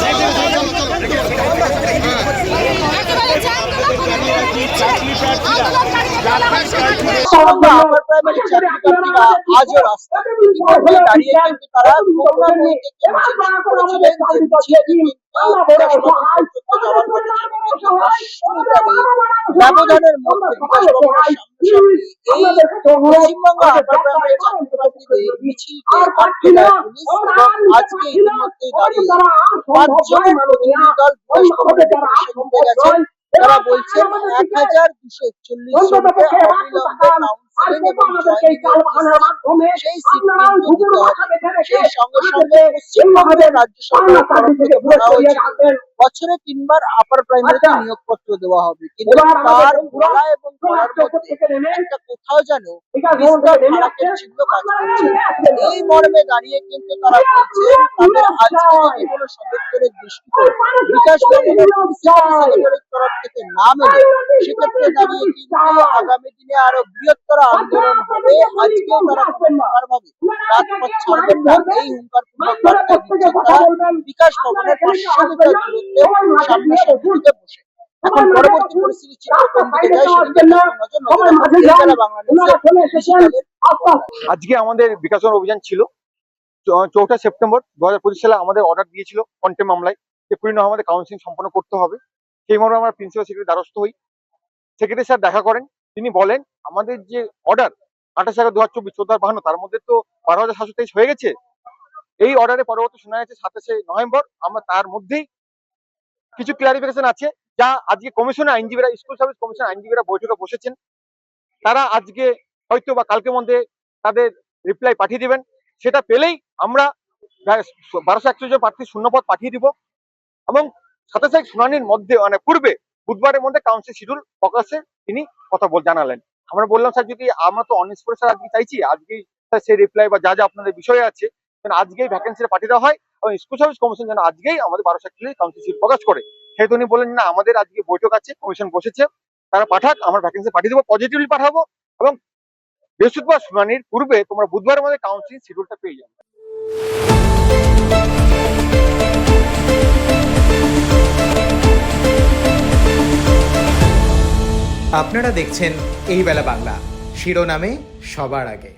সমগ্র upper primary চাকরিপ্রার্থীরা আজও রাস্তায় ইতিমধ্যে দাঁড়িয়ে কিন্তু তারা বই থেকে মিছিল শুরু করেছিলেন যে মিছিলটি কিন্তু ব্যবধানের মধ্যে বিকাশ ভবনের এই পশ্চিমবঙ্গ আপার প্রাইমারি চাকরিপ্রার্থীদের মিছিলকে আটকে দেয় পুলিশ এবং আজকে ইতিমধ্যেই দাঁড়িয়ে পাঁচজন প্রতিনিধি দল বিকাশ ভবনের গেছেন তারা বলছেন এক হাজার দুশো একচল্লিশ জনকে অবিলম্বে কাউন্সিলিং এবং সেই কিন্তু হবে। সেই সঙ্গে সঙ্গে পশ্চিমবঙ্গের রাজ্য সরকারের তরফ থেকে বলা হয়েছে। বছরে তিনবার আপার প্রাইমারিতে নিয়োগপত্র দেওয়া হবে। কিন্তু তার এবং মধ্যে একটা কোথাও যেন চিহ্ন কাজ করছে। এই মর্মে দাঁড়িয়ে কিন্তু তারা বলছেন তাদের আজকে যদি কোনো সদস্যের দৃষ্টিতে বিকাশ তরফ থেকে না মেলে সেক্ষেত্রে দাঁড়িয়ে কিন্তু আগামী দিনে আরও বৃহত্তর আন্দোলন হবে। আজকেও তারা ভাবে রাজপথ ছাড়বেন না। এই হুঙ্কার পূর্বক বার্তা দিচ্ছেন বিকাশ ভবনের পাঁচশো মিটার দূরত্বে বসে এখন পরবর্তী পরিস্থিতি আজকে আমাদের বিকাশন অভিযান ছিল। চৌঠা সেপ্টেম্বর দু হাজার পঁচিশ সালে আমাদের অর্ডার দিয়েছিল কন্টে মামলায়। যে কুড়ি আমাদের কাউন্সিলিং সম্পন্ন করতে হবে। সেই মর্মে আমরা প্রিন্সিপাল সেক্রেটারি দ্বারস্থ হই। সেক্রেটারি স্যার দেখা করেন। তিনি বলেন আমাদের যে অর্ডার আঠাশ এগারো দু হাজার চব্বিশ চোদ্দ বাহান্ন তার মধ্যে তো বারো হাজার সাতশো তেইশ হয়ে গেছে। এই অর্ডারে পরবর্তী শোনা যাচ্ছে সাতাশে নভেম্বর। আমরা তার মধ্যেই কিছু ক্লারিফিকেশন আছে যা আজকে কমিশনে আইনজীবীরা স্কুল সার্ভিস কমিশন আইনজীবীরা বৈঠকে বসেছেন। তারা আজকে হয়তো বা কালকে মধ্যে তাদের রিপ্লাই পাঠিয়ে দিবেন। সেটা পেলেই আমরা বারোশো জন প্রার্থী শূন্যপদ পাঠিয়ে দিব। এবং সাতাশে শুনানির মধ্যে মানে পূর্বে, বুধবারের মধ্যে কাউন্সিল শিডিউল প্রকাশে তিনি কথা বল, জানালেন। আমরা বললাম, স্যার, যদি আমরা তো অন স্পট স্যার আজকে চাইছি, আজকেই সেই রিপ্লাই বা যা যা আপনাদের বিষয় আছে আজকেই ভ্যাকেন্সিটা পাঠিয়ে দেওয়া হয়। এবং স্কুল সার্ভিস কমিশন যেন আজকেই আমাদের বারোশো একচল্লিশ কাউন্সিল প্রকাশ করে। সেহেতু উনি বললেন না, আমাদের আজকে বৈঠক আছে, কমিশন বসেছে, তারা পাঠাক, আমরা ভ্যাকেন্সি পাঠিয়ে দেবো পজিটিভলি পাঠাবো এবং বৃহস্পতিবার শুনানির পূর্বে তোমরা বুধবারের মধ্যে কাউন্সিল শিডিউলটা পেয়ে যাবে। আপনারা দেখছেন এই বেলা বাংলা। শিরোনামে সবার আগে।